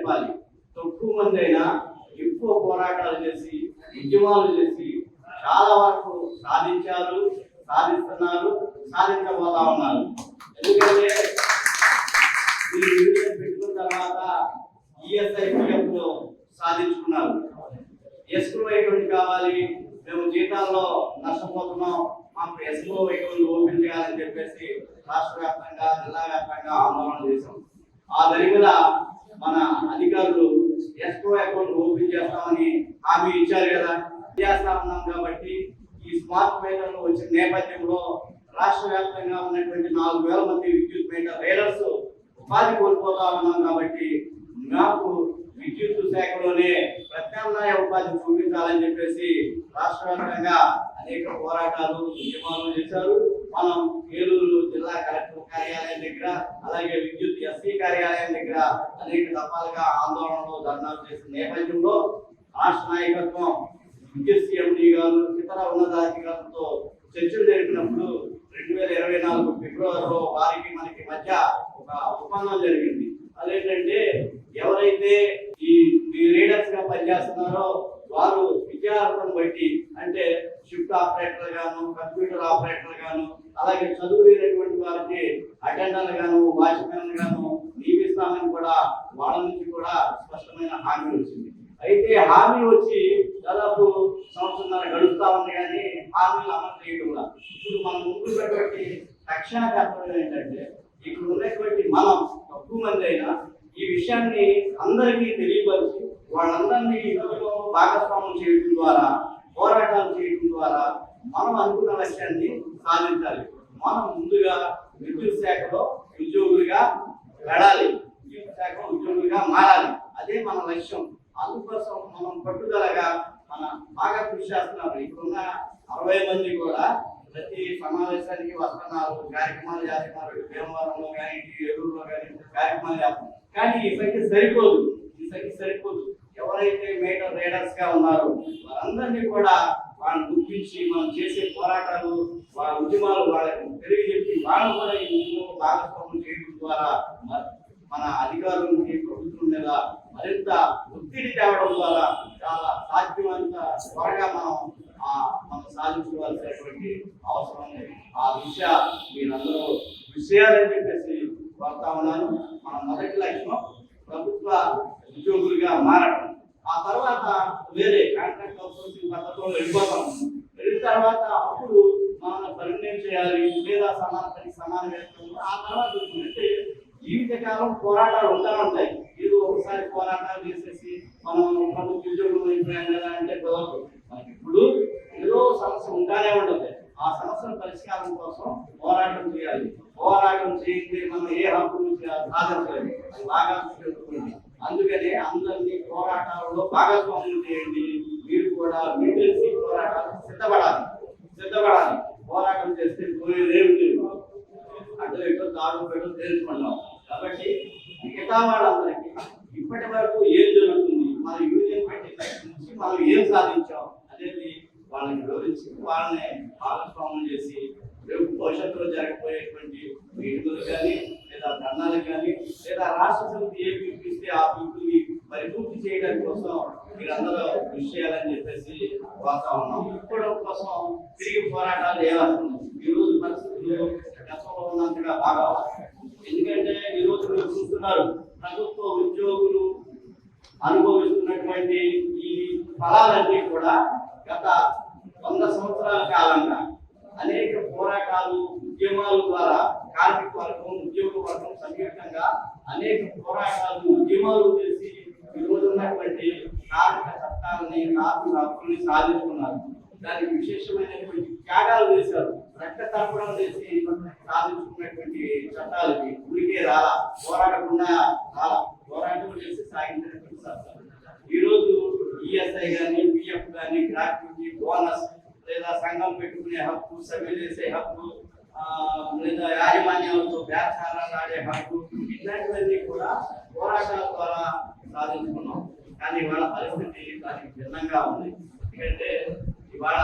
చెప్పాలి. తక్కువ మంది అయినా ఎక్కువ పోరాటాలు చేసి ఉద్యమాలు చేసి చాలా వరకు సాధించారు సాధిస్తున్నారు సాధించబోతా ఉన్నారు. ఎందుకంటే ఈ యూనియన్ పెట్టుకున్న తర్వాత ఈఎస్ఐ లో సాధించుకున్నారు. ఎస్క్రో అకౌంట్ కావాలి మేము జీతాల్లో నష్టపోతున్నాం మాకు ఎస్క్రో అకౌంట్ ఓపెన్ చేయాలని చెప్పేసి రాష్ట్ర వ్యాప్తంగా జిల్లా వ్యాప్తంగా ఆందోళన చేశాం. ఆ దాని మన అధికారులు ఎస్కో అకౌంట్ ఓపెన్ చేస్తామని హామీ ఇచ్చారు కదా. చేస్తా ఉన్నాం కాబట్టి ఈ స్మార్ట్ మీటర్లు వచ్చిన నేపథ్యంలో రాష్ట్ర వ్యాప్తంగా ఉన్నటువంటి నాలుగు వేల మంది విద్యుత్ మీటర్ రైడర్స్ ఉపాధి కోల్పోతా ఉన్నాం కాబట్టి నాకు విద్యుత్ శాఖలోనే ప్రత్యామ్నాయ ఉపాధి చూపించాలని చెప్పేసి రాష్ట్ర వ్యాప్తంగా అనేక పోరాటాలు ఉద్యమాలు చేశారు. మనం ఏలూరు జిల్లా కలెక్టర్ కార్యాలయం దగ్గర అలాగే విద్యుత్ ఎస్సీ కార్యాలయం దగ్గర అనేక దఫాలుగా ఆందోళనలు ధర్నాలు చేసిన నేపథ్యంలో రాష్ట్ర నాయకత్వం విద్యుత్ సిఎండి గారు ఇతర ఉన్నతాధికారులతో చర్చలు జరిపినప్పుడు రెండు వేల ఇరవై నాలుగు ఫిబ్రవరిలో వారికి మనకి మధ్య ఒక ఒప్పందం జరిగింది. అదేంటంటే ఎవరైతే ఈ రీడర్స్గా పనిచేస్తున్నారో వారు విద్యార్థులను బట్టి అంటే షిఫ్ట్ ఆపరేటర్ గాను కంప్యూటర్ ఆపరేటర్ గాను అలాగే చదువు లేనటువంటి వారికి అటెండర్ గాను వాచ్మెన్ గాను నియమిస్తామని కూడా వాళ్ళ నుంచి కూడా స్పష్టమైన హామీ వచ్చింది. అయితే హామీ వచ్చి దాదాపు సంవత్సరాలు గడుస్తా ఉంది కానీ హామీలు అమలు చేయడం కూడా ఇప్పుడు మనం ముందున్నటువంటి తక్షణ కర్తవ్యం ఏంటంటే ఇక్కడ ఉన్నటువంటి మనం తక్కువ మంది అయినా ఈ విషయాన్ని అందరికీ తెలియపరిచి వాళ్ళందరినీ ఇందులో భాగస్వామ్యం చేయడం ద్వారా పోరాటాలు చేయడం ద్వారా మనం అనుకున్న లక్ష్యాన్ని సాధించాలి. మనం ముందుగా విద్యుత్ శాఖలో ఉద్యోగులుగా వెళ్ళాలి విద్యుత్ శాఖలో ఉద్యోగులుగా మారాలి. అదే మన లక్ష్యం. అందుకోసం మనం పట్టుదలగా మన బాగా కృషి చేస్తున్నారు ఇప్పుడున్న అరవై మంది కూడా ప్రతి సమావేశానికి వస్తున్నారు. కార్యక్రమాలు చేస్తున్నారు. భీమవరంలో కానీ ఏలూరులో కానీ కార్యక్రమాలు చేస్తున్నారు. కానీ ఈ సంఖ్య సరిపోదు. ఈ సంఖ్య సరిపోదు. ఎవరైతే మేటర్ రైడర్స్గా ఉన్నారో వారందరినీ కూడా వాళ్ళని గుర్తించి మనం చేసే పోరాటాలు వాళ్ళ ఉద్యమాలు వాళ్ళకి తెలియజెప్పి వాళ్ళు కూడా ఈ ఉద్యమంలో భాగస్వామ్యం చేయడం ద్వారా మన అధికారులకి ప్రభుత్వం మీద మరింత ఒత్తిడి తేవడం ద్వారా చాలా సాధ్యమంత త్వరగా మనం మనం సాధించుకోవాల్సినటువంటి అవసరం ఉంది. ఆ విషయ మీరందరూ విషయాలని చెప్పేసి కోరుతా ఉన్నాను మన మొదటి లక్ష్యం ప్రభుత్వ ఉద్యోగులుగా మారడం ఆ తర్వాత వేరే కాంట్రాక్ట్ అవుట్సోర్సింగ్ పద్ధతిలో వెళ్ళిపోతాం. వెళ్ళిన తర్వాత అప్పుడు మనం పరిణయం చేయాలి లేదా సమాన సమాన వేస్తాము ఆ తర్వాత చూసుకుంటే జీవితకాలం పోరాటాలు ఉంటా ఉంటాయి. ఏదో ఒకసారి పోరాటాలు చేసేసి మనం ప్రభుత్వ ఉద్యోగులు అయిపోయాం కదా అంటే కుదరదు. మనకి ఇప్పుడు ఏదో సమస్య ఉంటానే ఉంటుంది. ఆ సమస్యల పరిష్కారం కోసం పోరాటం చేయాలి. పోరాటం చేస్తే మనం ఏ హక్కులు సాధించలేదు అది బాగా గుర్తుంచుకోండి. అందుకనే అందరినీ పోరాటాలలో భాగస్వామ్యం చేయండి. మీరు కూడా మీకు పోరాటాలు సిద్ధపడాలి. సిద్ధపడాలి. పోరాటం చేస్తే పోయేదేమి లేదు అటు ఇటు తాడు పెట్టు తెలుసుకున్నాం కాబట్టి మిగతా వాళ్ళందరికీ ఇప్పటి వరకు ఏం జరుగుతుంది? మన యూనియన్ పెట్టిన నుంచి మనం ఏం సాధించాం? అనేది వాళ్ళని వివరించి వాళ్ళని భాగస్వామ్యం చేసి రేపు భవిష్యత్తులో జరగబోయేటువంటి మీటింగులు కానీ లేదా ధర్నాలు కానీ లేదా రాష్ట్ర సమితి ఏ పిలిపిస్తే ఆ పిలుపుని పరిపూర్తి చేయడం కోసం మీరందరూ కృషి చేయాలని చెప్పేసి కోరుతా ఉన్నాం. ఇప్పుడు కోసం తిరిగి పోరాటాలు చేయాల్సింది ఈ రోజు పరిస్థితులు గతంలో ఉన్నంతగా బాగా ఎందుకంటే ఈ రోజు మీరు చూస్తున్నారు ప్రభుత్వ ఉద్యోగులు అనుభవిస్తున్నటువంటి ఈ ఫలాలన్నీ కూడా గత వంద సంవత్సరాల కాలంగా అనేక పోరాటాలు ఉద్యమాల ద్వారా కార్మిక వర్గం ఉద్యోగ వర్గం సంయుక్తంగా అనేక పోరాటాలు ఉద్యమాలు చేసి ఈరోజు ఉన్నటువంటి కార్మిక చట్టాలని కార్మిక హక్కుల్ని సాధించుకున్నారు దానికి విశేషమైనటువంటి త్యాగాలు చేశారు. రక్త తర్పణం చేసి సాధించుకున్నటువంటి చట్టాలకి ఊరికే రాలా పోరాడకుండా రాలా. పోరాటం చేసి సాగించినటువంటి చట్టాలు. ఈరోజు ఈఎస్ఐ కానీ పిఎఫ్ కానీ గ్రాట్యుటీ బోనస్ లేదా సంఘం పెట్టుకునే హక్కు సభ్యులు చేసే హక్కు లేదా యాజమాన్యాలతో వ్యాపారాలు ఆడే హక్కు ఇట్లాంటివన్నీ కూడా పోరాటాల ద్వారా సాధించుకున్నాం. కానీ ఇవాళ పరిస్థితి దానికి భిన్నంగా ఉంది. ఎందుకంటే ఇవాళ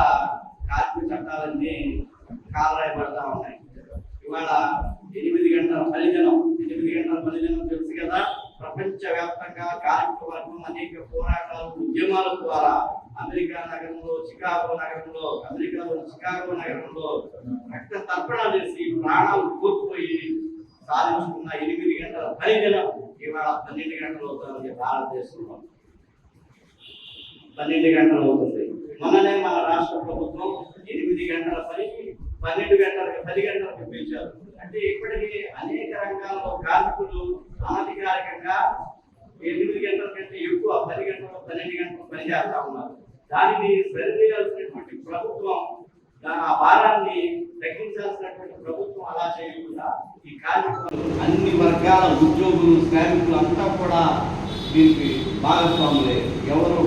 కార్మిక చట్టాలన్నీ కాలరాయబడతా ఉన్నాయి. ఇవాళ ఎనిమిది గంటల ఫలిజనం ఎనిమిది గంటల పలిజనం తెలుసు కదా ప్రపంచవ్యాప్తంగా కార్మిక వర్గం అనేక పోరాటాలు ఉద్యమాల ద్వారా అమెరికా నగరంలో చికాగో నగరంలో అమెరికాలో చికాగో నగరంలో రక్త తర్పణ చేసి ప్రాణాలు కోల్పోయి సాధించుకున్న ఎనిమిది గంటల పనిదినం ఇవాళ పన్నెండు గంటలు అవుతుంది భారతదేశంలో. పన్నెండు గంటలు అవుతుంది. మొన్ననే మన రాష్ట్ర ప్రభుత్వం ఎనిమిది గంటల పనికి పన్నెండు గంటలకు పది గంటలకు పెంచారు అంటే ఇప్పటికీ అనేక రంగాల్లో కార్మికులు అనధికారికంగా ఎనిమిది గంటల కంటే ఎక్కువ పది గంటలు పన్నెండు గంటలు పని చేస్తా ఉన్నారు. దానిని సరిచేయాల్సినటువంటి ప్రభుత్వం ఆ భారాన్ని తగ్గించాల్సినటువంటి ప్రభుత్వం అలా చేయకుండా ఈ కార్మికులు అన్ని వర్గాల ఉద్యోగులు శ్రామికులు అంతా కూడా దీనికి భాగస్వాములే. ఎవరు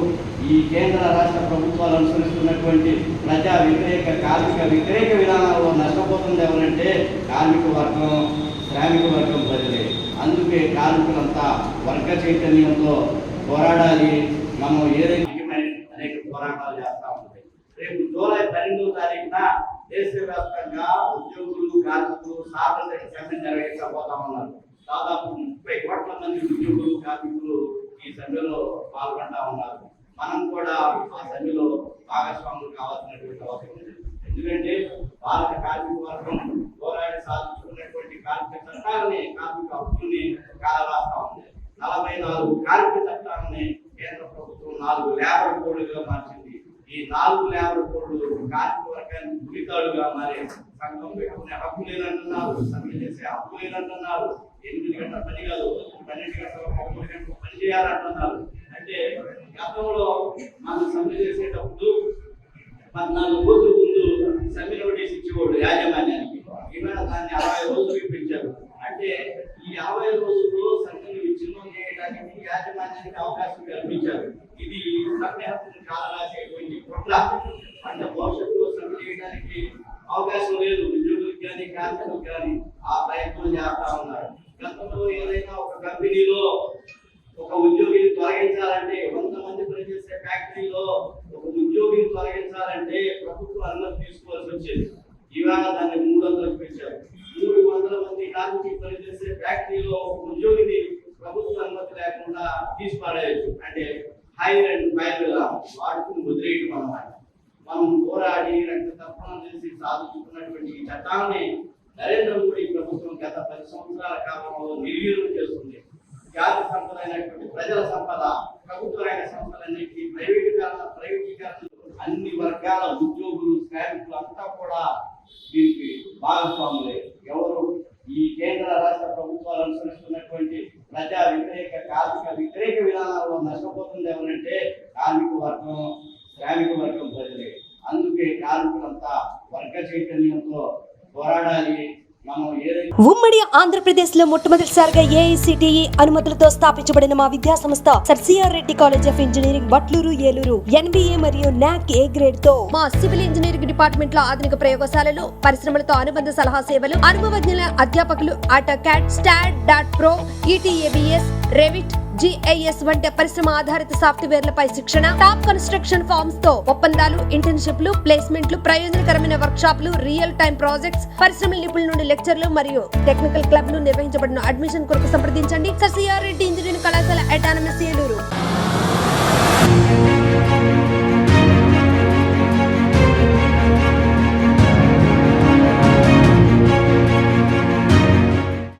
ఈ కేంద్ర రాష్ట్ర ప్రభుత్వాలు అనుసరిస్తున్నటువంటి ప్రజా వ్యతిరేక కార్మిక వ్యతిరేక విధానాల్లో నష్టపోతుంది ఎవరంటే కార్మిక వర్గం శ్రామిక వర్గం ప్రజలే. అందుకే కార్మికులంతా వర్గ చైతన్యంతో పోరాడాలి. మనం ఏదైతే పోరాటాలు చేస్తా. ఉంటాయి రేపు జూలై పన్నెండవ తారీఖున దేశవ్యాప్తంగా ఉద్యోగులు కార్మికులు సార్వత్రిక సమ్మె నిర్వహించబోతా ఉన్నారు. దాదాపు ముప్పై కోట్ల మంది ఉద్యోగులు కార్మికులు ఈ సమ్మెలో పాల్గొంటా ఉన్నారు. మనం కూడా ఆ సమ్మెలో భాగస్వాములు కావాల్సినటువంటి అవసరం ఉంది ఎందుకంటే భారత కార్మిక వర్గం పోరాడి సాధించుకున్నటువంటి కార్మిక చట్టాలని కార్మిక హక్కుల్ని కాలరాస్తా ఉంది నలభై నాలుగు కార్మిక చట్టాలని కేంద్ర ప్రభుత్వం నాలుగు లేబర్ కోడ్లుగా మార్చింది ఈ నాలుగు లేబర్ కోడ్లు కార్మిక వర్గానికి గురితాడుగా మారే సంఘం పెట్టుకునే హక్కు లేదంటున్నారు సమ్మె చేసే హక్కు లేదంటున్నారు. ఎనిమిది గంటల పని కాదు పన్నెండు గంటల మూడు గంటలు పని చేయాలంటున్నారు. అంటే గతంలో మనం సమ్మె చేసేటప్పుడు పద్నాలుగు రోజుల ముందు సమ్మె నోటీస్ ఇచ్చేవాడు యాజమాన్యానికి. ఈవేళ దాన్ని అరవై రోజులు ఇప్పించారు అంటే ఈ యాభై రోజుల్లో సంఘం విచ్ఛిన్నం చేయడానికి యాజమాన్యానికి అవకాశం కల్పించారు. ఇది సమ్మె హక్కును కాలరాసేటువంటి కుట్ర అంటే భవిష్యత్తులో సమ్మె చేయడానికి అవకాశం లేదు. ఉద్యోగులకు కానీ కార్మికులకు కానీ ఆ ప్రయత్నం చేస్తా ఉన్నారు. గతంలో ఏదైనా ఒక కంపెనీలో ఒక ఉద్యోగిని తొలగించాలంటే వంద మంది పనిచేసే ఫ్యాక్టరీలో ఒక ఉద్యోగిని తొలగించాలంటే ప్రభుత్వం అనుమతి తీసుకోవాల్సి వచ్చేది. ఇవాళ దాన్ని మూడు వందలకు పెంచారు. మూడు వందల మంది కార్మికులు పనిచేసే ఫ్యాక్టరీలో ఒక ఉద్యోగిని ప్రభుత్వ అనుమతి లేకుండా తీసిపాడేయచ్చు అంటే హైర్ అండ్ ఫైర్ వాడుకుని ముద్రేయటం అన్నమాట. మనం పోరాడి రక్త తర్పణం చేసి సాధించుకున్నటువంటి ఈ చట్టాన్ని నరేంద్ర మోడీ ప్రభుత్వం గత పది సంవత్సరాల కాలంలో నిర్వీర్యం చేస్తుంది. జాతి సంపదైనటువంటి ప్రజల సంపద ప్రభుత్వ రంగ సంస్థలన్నింటినీ ప్రైవేటీకరణ ప్రైవేటీకరణ అన్ని వర్గాల ఉద్యోగులు శ్రామికులు అంతా కూడా దీనికి భాగస్వాములే ఎవరు ఈ కేంద్ర రాష్ట్ర ప్రభుత్వాలు అనుసరిస్తున్నటువంటి ప్రజా వ్యతిరేక కార్మిక వ్యతిరేక విధానాల్లో నష్టపోతుంది ఎవరంటే కార్మిక వర్గం శ్రామిక వర్గం ప్రజలే అందుకే కార్మికులంతా వర్గ చైతన్యంతో పోరాడాలి. ఉమ్మడి ఆంధ్రప్రదేశ్లో మొట్టమొదటిసారిగా ఏఐసిటిఈ అనుమతులతో స్థాపించబడిన మా విద్యా సంస్థ sir C R Reddy college of engineering Batluru Eluru NBA మరియు నాక్ ఏ గ్రేడ్తో మా సివిల్ ఇంజనీరింగ్ డిపార్ట్మెంట్లో ఆధునిక ప్రయోగశాలలు పరిశ్రమలతో అనుబంధ సలహా సేవలు అనుభవజ్ఞుల అధ్యాపకులు AutoCAD STAAD dot Pro ETABS Revit GIS వంటి పరిశ్రమ ఆధారిత సాఫ్ట్వేర్లపై శిక్షణ టాప్ కన్స్ట్రక్షన్ ఫార్మ్స్తో ఒప్పందాలు ఇంటర్న్షిప్లు ప్లేస్మెంట్లు ప్రయోజనకరమైన వర్క్షాప్లు రియల్ టైం ప్రాజెక్ట్స్ పరిశ్రమల నిపుణుల నుండి లెక్చర్లు మరియు టెక్నికల్ క్లబ్లు నిర్వహించబడిన అడ్మిషన్ కొరకు సంప్రదించండి. సర్ రెడ్డి ఇంజనీరింగ్ కళాశాల అటానమస్ ఏలూరు.